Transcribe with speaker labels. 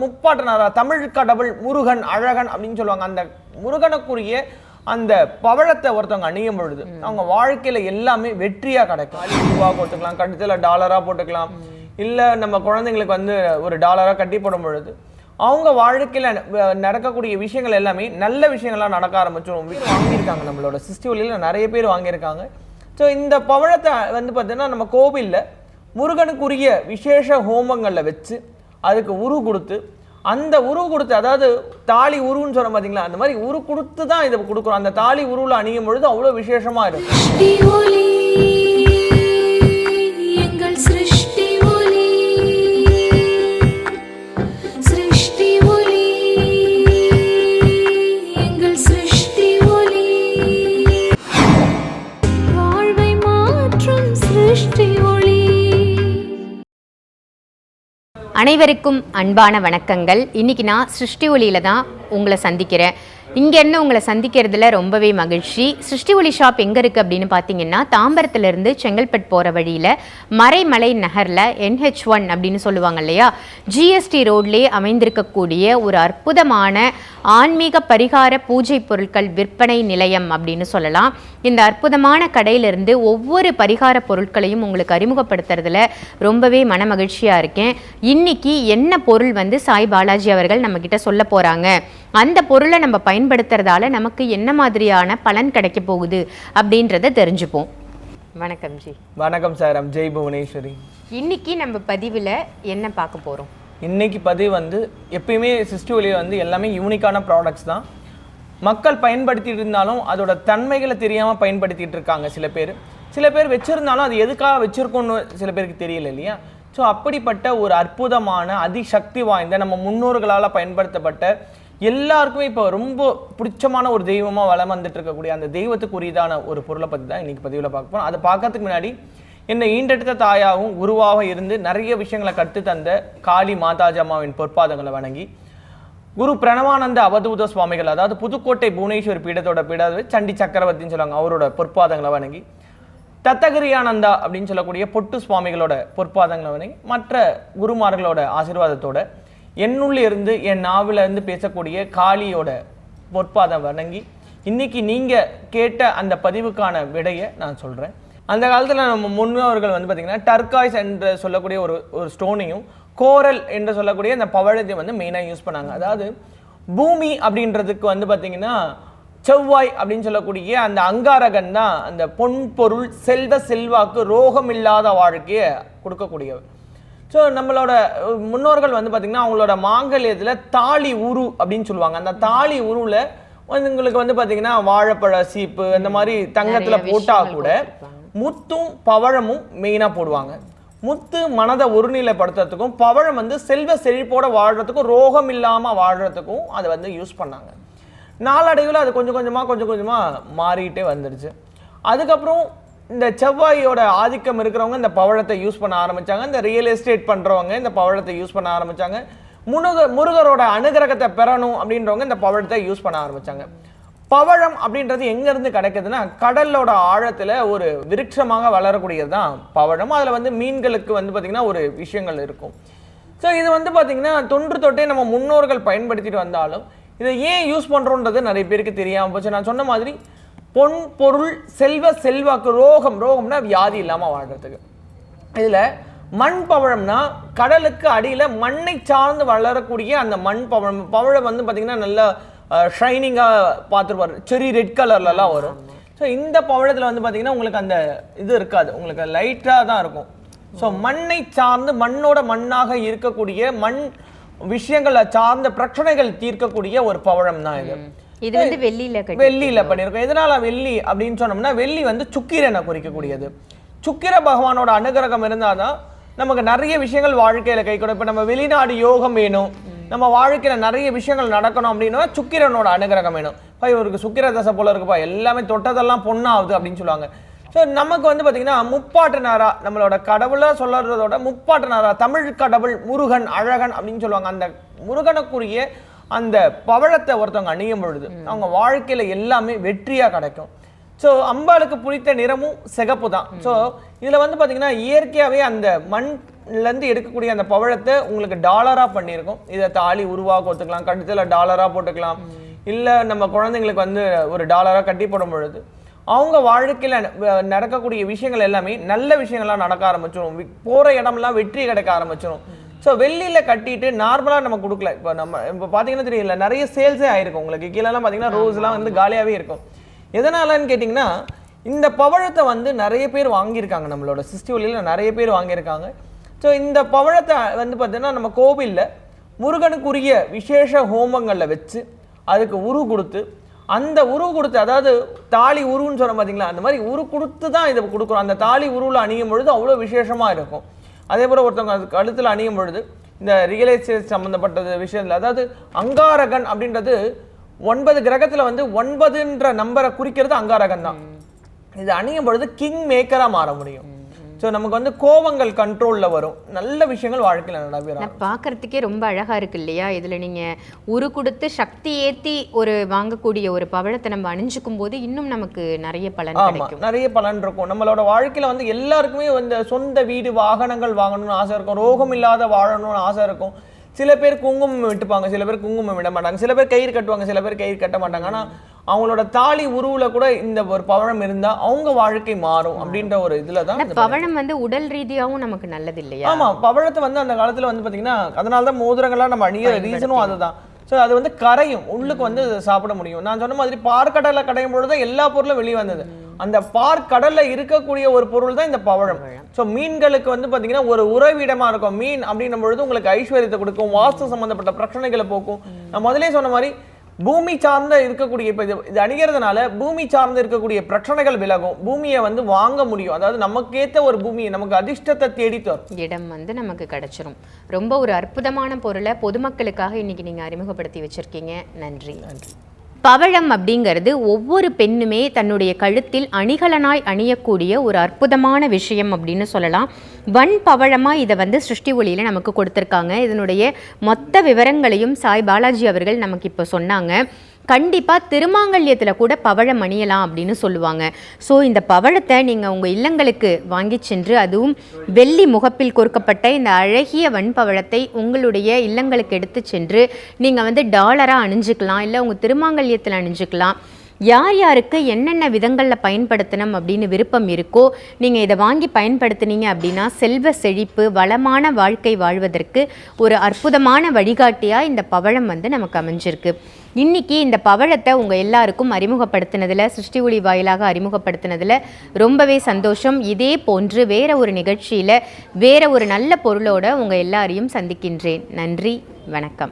Speaker 1: முப்பாட்டனாரா தமிழ் கடவுள் முருகன் அழகன் அப்படின்னு சொல்லுவாங்க அந்த முருகனுக்குரிய அந்த பவழத்தை ஒருத்தவங்க அணியும் பொழுது அவங்க வாழ்க்கையில எல்லாமே வெற்றியா கிடைக்கும் ரூபா போட்டுக்கலாம் கட்டத்துல டாலரா போட்டுக்கலாம் இல்ல நம்ம குழந்தைங்களுக்கு வந்து ஒரு டாலரா கட்டி போடும் பொழுது அவங்க வாழ்க்கையில நடக்கக்கூடிய விஷயங்கள் எல்லாமே நல்ல விஷயங்கள்லாம் நடக்க ஆரம்பிச்சிடும் வாங்கியிருக்காங்க நம்மளோட சிஸ்டிவலியில் நிறைய பேர் வாங்கியிருக்காங்க ஸோ இந்த பவழத்தை வந்து பார்த்தீங்கன்னா நம்ம கோவிலில் முருகனுக்குரிய விசேஷ ஹோமங்களில் வச்சு அதுக்கு உரு கொடுத்து அந்த உருவு கொடுத்து அதாவது தாலி உருவுன்னு சொன்ன பார்த்தீங்களா அந்த மாதிரி உரு கொடுத்து தான் இதை கொடுக்குறோம் அந்த தாலி உருவில் அணியும் பொழுது அவ்வளோ விசேஷமாக இருக்கும்
Speaker 2: அனைவருக்கும் அன்பான வணக்கங்கள் இன்றைக்கி நான் சிருஷ்டி ஒளியில் தான் உங்களை சந்திக்கிறேன் இங்கே என்ன உங்களை சந்திக்கிறதுல ரொம்பவே மகிழ்ச்சி சிருஷ்டி ஒளி ஷாப் எங்கே இருக்குது அப்படின்னு பார்த்தீங்கன்னா தாம்பரத்துலேருந்து செங்கல்பட்டு போகிற வழியில் மறைமலை நகரில் என்ஹெச் ஒன் அப்படின்னு சொல்லுவாங்க இல்லையா ஜிஎஸ்டி ரோட்லேயே அமைந்திருக்கக்கூடிய ஒரு அற்புதமான ஆன்மீக பரிகார பூஜை பொருட்கள் விற்பனை நிலையம் அப்படின்னு சொல்லலாம் இந்த அற்புதமான கடையிலிருந்து ஒவ்வொரு பரிகார பொருட்களையும் உங்களுக்கு அறிமுகப்படுத்துறதுல ரொம்பவே மனமகிழ்ச்சியாக இருக்கேன் இன்னைக்கு என்ன பொருள் வந்து சாய் பாலாஜி அவர்கள் நம்மக்கிட்ட சொல்ல போகிறாங்க அந்த பொருளை நம்ம பயன் பயன்படுத்துறதால நமக்கு என்ன மாதிரியான பலன் கிடைக்க போகுது அப்படின்றத தெரிஞ்சுப்போம் வணக்கம் ஜி
Speaker 1: வணக்கம் சார் ஜெய் புவனேஸ்வரி
Speaker 2: இன்னைக்கு நம்ம பதிவில் என்ன பார்க்க போகிறோம்
Speaker 1: இன்னைக்கு பதிவு வந்து எப்பயுமே சிஸ்டு வழியில் வந்து எல்லாமே யூனிக்கான ப்ராடக்ட்ஸ் தான் மக்கள் பயன்படுத்திட்டு இருந்தாலும் அதோட தன்மைகளை தெரியாமல் பயன்படுத்திகிட்டு இருக்காங்க சில பேர் சில பேர் வச்சுருந்தாலும் அது எதுக்காக வச்சுருக்கோன்னு சில பேருக்கு தெரியல இல்லையா ஸோ அப்படிப்பட்ட ஒரு அற்புதமான அதிசக்தி வாய்ந்த நம்ம முன்னோர்களால் பயன்படுத்தப்பட்ட எல்லாருக்குமே இப்போ ரொம்ப பிடிச்சமான ஒரு தெய்வமாக வளம் வந்துட்டு இருக்கக்கூடிய அந்த தெய்வத்துக்கு உரியதான ஒரு பொருளை பற்றி தான் இன்றைக்கி பதிவில் பார்க்க போகிறோம் அதை பார்க்கறதுக்கு முன்னாடி என்னை ஈண்டெடுத்த தாயாகவும் குருவாக இருந்து நிறைய விஷயங்களை கற்று தந்த காளி மாதாஜம்மாவின் பொற்பாதங்களை வணங்கி குரு பிரணவானந்த அவதூத சுவாமிகள் அதாவது புதுக்கோட்டை புவனேஸ்வர் பீடத்தோட பீடாவது சண்டி சக்கரவர்த்தின்னு சொல்லுவாங்க அவரோட பொற்பாதங்களை வணங்கி தத்தகிரியானந்தா அப்படின்னு சொல்லக்கூடிய பொட்டு சுவாமிகளோட பொற்பாதங்களை வணங்கி மற்ற குருமார்களோட ஆசீர்வாதத்தோட என்னுள்ளே இருந்து என் நாவில் இருந்து பேசக்கூடிய காளியோட பொற்பாதம் வணங்கி இன்னைக்கு நீங்கள் கேட்ட அந்த பதிவுக்கான விடையை நான் சொல்கிறேன் அந்த காலத்தில் நம்ம முன்னோர்கள் வந்து பார்த்திங்கன்னா டர்காய்ஸ் என்று சொல்லக்கூடிய ஒரு ஒரு ஸ்டோனையும் கோரல் என்று சொல்லக்கூடிய அந்த பவழத்தையும் வந்து மெயினாக யூஸ் பண்ணாங்க அதாவது பூமி அப்படின்றதுக்கு வந்து பார்த்திங்கன்னா செவ்வாய் அப்படின்னு சொல்லக்கூடிய அந்த அங்காரகன் தான் அந்த பொன் பொருள் செல்வ செல்வாக்கு ரோகம் இல்லாத வாழ்க்கையை கொடுக்கக்கூடியவர் ஸோ நம்மளோட முன்னோர்கள் வந்து பார்த்திங்கன்னா அவங்களோட மாங்கல்யத்தில் தாலி உரு அப்படின்னு சொல்லுவாங்க அந்த தாலி உருவில் வந்து உங்களுக்கு வந்து பார்த்திங்கன்னா வாழைப்பழ சீப்பு அந்த மாதிரி தங்கத்தில் போட்டால் கூட முத்தும் பவழமும் மெயினாக போடுவாங்க முத்து மனதை ஒருநிலைப்படுத்துறதுக்கும் பவழம் வந்து செல்வ செழிப்போட வாழ்கிறதுக்கும் ரோகம் இல்லாமல் வாழ்கிறதுக்கும் அதை வந்து யூஸ் பண்ணாங்க நாளடைவில் அது கொஞ்சம் கொஞ்சமாக கொஞ்சம் கொஞ்சமாக மாறிக்கிட்டே வந்துடுச்சு அதுக்கப்புறம் இந்த செவ்வாயோட ஆதிக்கம் இருக்கிறவங்க இந்த பவழத்தை யூஸ் பண்ண ஆரம்பித்தாங்க இந்த ரியல் எஸ்டேட் பண்ணுறவங்க இந்த பவழத்தை யூஸ் பண்ண ஆரம்பித்தாங்க முருக முருகரோட அனுகிரகத்தை பெறணும் அப்படின்றவங்க இந்த பவழத்தை யூஸ் பண்ண ஆரம்பித்தாங்க பவழம் அப்படின்றது எங்கேருந்து கிடைக்குதுன்னா கடலோட ஆழத்தில் ஒரு விருட்சமாக வளரக்கூடியது தான் பவழம் அதில் வந்து மீன்களுக்கு வந்து பார்த்திங்கன்னா ஒரு விஷயங்கள் இருக்கும் ஸோ இது வந்து பார்த்திங்கன்னா தொன்று தொட்டே நம்ம முன்னோர்கள் பயன்படுத்திட்டு வந்தாலும் இதை ஏன் யூஸ் பண்ணுறோன்றது நிறைய பேருக்கு தெரியாமல் போச்சு நான் சொன்ன மாதிரி பொன் பொருள் செல்வ செல்வாக்கு ரோகம் ரோகம்னா வியாதி இல்லாமல் வாழ்கிறதுக்கு இதில் மண் பவழம்னா கடலுக்கு அடியில் மண்ணை சார்ந்து வளரக்கூடிய அந்த மண் பவழம் பவழம் வந்து பார்த்திங்கன்னா நல்லா ஷைனிங்காக பார்த்துருப்பாரு செரி ரெட் கலர்லலாம் வரும் ஸோ இந்த பவழத்தில் வந்து பார்த்திங்கன்னா உங்களுக்கு அந்த இது இருக்காது உங்களுக்கு லைட்டாக தான் இருக்கும் ஸோ மண்ணை சார்ந்து மண்ணோட மண்ணாக இருக்கக்கூடிய மண் விஷயங்களை சார்ந்த பிரச்சனைகள் தீர்க்கக்கூடிய ஒரு பவழம் தான் இது இது வந்து வெள்ளியில வெள்ளியில பண்ணிருக்கோம் எதனால வெள்ளி அப்படின்னு சொன்னோம்னா வெள்ளி வந்து சுக்கிரனை குறிக்கக்கூடியது சுக்கிர பகவானோட அனுகிரகம் இருந்தாதான் நமக்கு நிறைய விஷயங்கள் வாழ்க்கையில கை கொடுக்கும் இப்போ நம்ம வெளிநாடு யோகம் வேணும் நம்ம வாழ்க்கையில நிறைய விஷயங்கள் நடக்கணும் அப்படின்னா சுக்கிரனோட அனுகிரகம் வேணும் இப்போ இவருக்கு சுக்கிர தசை போல இருக்குப்பா எல்லாமே தொட்டதெல்லாம் பொண்ணாகுது அப்படின்னு சொல்லுவாங்க ஸோ நமக்கு வந்து பார்த்தீங்கன்னா நாரா நம்மளோட கடவுளை சொல்லுறதோட நாரா தமிழ் கடவுள் முருகன் அழகன் அப்படின்னு சொல்லுவாங்க அந்த முருகனுக்குரிய அந்த பவழத்தை ஒருத்தவங்க அணியும் பொழுது அவங்க வாழ்க்கையில் எல்லாமே வெற்றியாக கிடைக்கும் ஸோ அம்பாளுக்கு பிடித்த நிறமும் சிகப்பு தான் ஸோ இதில் வந்து பார்த்தீங்கன்னா இயற்கையாகவே அந்த மண்லேருந்து எடுக்கக்கூடிய அந்த பவழத்தை உங்களுக்கு டாலராக பண்ணியிருக்கும் இதை தாலி உருவாக கொடுத்துக்கலாம் கட்டத்தில் டாலராக போட்டுக்கலாம் இல்லை நம்ம குழந்தைங்களுக்கு வந்து ஒரு டாலராக கட்டி போடும் பொழுது அவங்க வாழ்க்கையில் நடக்கக்கூடிய விஷயங்கள் எல்லாமே நல்ல விஷயங்கள்லாம் நடக்க ஆரம்பிச்சிடும் போகிற இடம்லாம் வெற்றி கிடைக்க ஆரம்பிச்சிடும் ஸோ வெள்ளியில் கட்டிட்டு நார்மலாக நம்ம கொடுக்கல இப்போ நம்ம இப்போ பார்த்தீங்கன்னா தெரியல நிறைய சேல்ஸே ஆயிருக்கும் உங்களுக்கு கீழெல்லாம் பார்த்தீங்கன்னா ரோஸ்லாம் வந்து காலியாகவே இருக்கும் எதனாலன்னு கேட்டிங்கன்னா இந்த பவழத்தை வந்து நிறைய பேர் வாங்கியிருக்காங்க நம்மளோட சிஸ்டிவலியில் நிறைய பேர் வாங்கியிருக்காங்க ஸோ இந்த பவழத்தை வந்து பார்த்தீங்கன்னா நம்ம கோவிலில் முருகனுக்குரிய விசேஷ ஹோமங்களில் வச்சு அதுக்கு உரு கொடுத்து அந்த உரு கொடுத்து அதாவது தாலி உருன்னு சொல்ல பார்த்தீங்களா அந்த மாதிரி உரு கொடுத்து தான் இதை கொடுக்குறோம் அந்த தாலி உருவில் அணியும் பொழுது அவ்வளோ விசேஷமாக இருக்கும் அதே போல் ஒருத்தவங்க அது கழுத்தில் அணியும் பொழுது இந்த ரியல் எஸ்டேட் சம்மந்தப்பட்ட விஷயத்தில் அதாவது அங்காரகன் அப்படின்றது ஒன்பது கிரகத்தில் வந்து ஒன்பதுன்ற நம்பரை குறிக்கிறது அங்காரகன் தான் இது அணியும் பொழுது கிங் மேக்கராக மாற முடியும் ஸோ நமக்கு வந்து கோபங்கள் கண்ட்ரோலில் வரும் நல்ல விஷயங்கள் வாழ்க்கையில் நடைபெறும் பார்க்குறதுக்கே ரொம்ப அழகாக இருக்கு இல்லையா
Speaker 2: இதில் நீங்கள் உரு கொடுத்து சக்தி ஏற்றி ஒரு வாங்கக்கூடிய ஒரு பவழத்தை நம்ம அணிஞ்சுக்கும் போது
Speaker 1: இன்னும் நமக்கு நிறைய பலன் கிடைக்கும் நிறைய பலன் இருக்கும் நம்மளோட வாழ்க்கையில் வந்து எல்லாருக்குமே வந்து சொந்த வீடு வாகனங்கள் வாங்கணும்னு ஆசை இருக்கும் ரோகம் இல்லாத வாழணும்னு ஆசை இருக்கும் சில பேர் குங்குமம் விட்டுப்பாங்க சில பேர் குங்குமம் விட மாட்டாங்க சில பேர் கயிறு கட்டுவாங்க சில பேர் கயிறு கட்ட மாட்டாங்க ஆனால் அவங்களோட தாலி உருவில் கூட இந்த ஒரு பவழம் இருந்தால் அவங்க வாழ்க்கை மாறும் அப்படின்ற ஒரு இதில் தான்
Speaker 2: பவழம் வந்து உடல்
Speaker 1: ரீதியாகவும் நமக்கு நல்லது இல்லையா ஆமாம் பவழத்தை வந்து அந்த காலத்தில் வந்து பார்த்தீங்கன்னா அதனால தான் மோதிரங்களாக நம்ம அணிய ரீசனும் அதுதான் ஸோ அது வந்து கரையும் உள்ளுக்கு வந்து சாப்பிட முடியும் நான் சொன்ன மாதிரி பார்க்கடலை கடையும் பொழுது எல்லா பொருளும் வெளியே வந்தது அந்த பார் கடல்ல இருக்கக்கூடிய ஒரு பொருள் தான் இந்த பவழம் ஸோ மீன்களுக்கு வந்து பாத்தீங்கன்னா ஒரு உறவிடமா இருக்கும் மீன் அப்படின்னும் பொழுது உங்களுக்கு ஐஸ்வர்யத்தை கொடுக்கும் வாஸ்து சம்பந்தப்பட்ட பிரச்சனைகளை போக்கும் நான் முதலே சொன்ன மாதிரி பூமி சார்ந்த இருக்கக்கூடிய இப்போ இது இது அணிகிறதுனால பூமி சார்ந்து இருக்கக்கூடிய பிரச்சனைகள் விலகும் பூமியை வந்து வாங்க முடியும் அதாவது நமக்கேற்ற ஒரு பூமியை நமக்கு அதிர்ஷ்டத்தை தேடி இடம் வந்து நமக்கு கிடைச்சிரும்
Speaker 2: ரொம்ப ஒரு அற்புதமான பொருளை பொதுமக்களுக்காக இன்னைக்கு நீங்கள் அறிமுகப்படுத்தி வச்சிருக்கீங்க நன்றி நன்றி பவழம் அப்படிங்கிறது ஒவ்வொரு பெண்ணுமே தன்னுடைய கழுத்தில் அணிகலனாய் அணியக்கூடிய ஒரு அற்புதமான விஷயம் அப்படின்னு சொல்லலாம் வன் பவழமாக இதை வந்து சிருஷ்டி ஒளியில் நமக்கு கொடுத்துருக்காங்க இதனுடைய மொத்த விவரங்களையும் சாய் பாலாஜி அவர்கள் நமக்கு இப்போ சொன்னாங்க கண்டிப்பாக திருமாங்கல்யத்தில் கூட பவழம் அணியலாம் அப்படின்னு சொல்லுவாங்க ஸோ இந்த பவழத்தை நீங்கள் உங்கள் இல்லங்களுக்கு வாங்கி சென்று அதுவும் வெள்ளி முகப்பில் கொடுக்கப்பட்ட இந்த அழகிய வன்பவழத்தை உங்களுடைய இல்லங்களுக்கு எடுத்து சென்று நீங்கள் வந்து டாலராக அணிஞ்சிக்கலாம் இல்லை உங்கள் திருமாங்கல்யத்தில் அணிஞ்சிக்கலாம் யார் யாருக்கு என்னென்ன விதங்களில் பயன்படுத்தணும் அப்படின்னு விருப்பம் இருக்கோ நீங்கள் இதை வாங்கி பயன்படுத்தினீங்க அப்படின்னா செல்வ செழிப்பு வளமான வாழ்க்கை வாழ்வதற்கு ஒரு அற்புதமான வழிகாட்டியாக இந்த பவழம் வந்து நமக்கு அமைஞ்சிருக்கு இன்றைக்கி இந்த பவழத்தை உங்கள் எல்லாருக்கும் அறிமுகப்படுத்தினதில் சிருஷ்டி ஒளி வாயிலாக அறிமுகப்படுத்தினதில் ரொம்பவே சந்தோஷம் இதே போன்று வேறு ஒரு நிகழ்ச்சியில் வேறு ஒரு நல்ல பொருளோட உங்கள் எல்லாரையும் சந்திக்கின்றேன் நன்றி வணக்கம்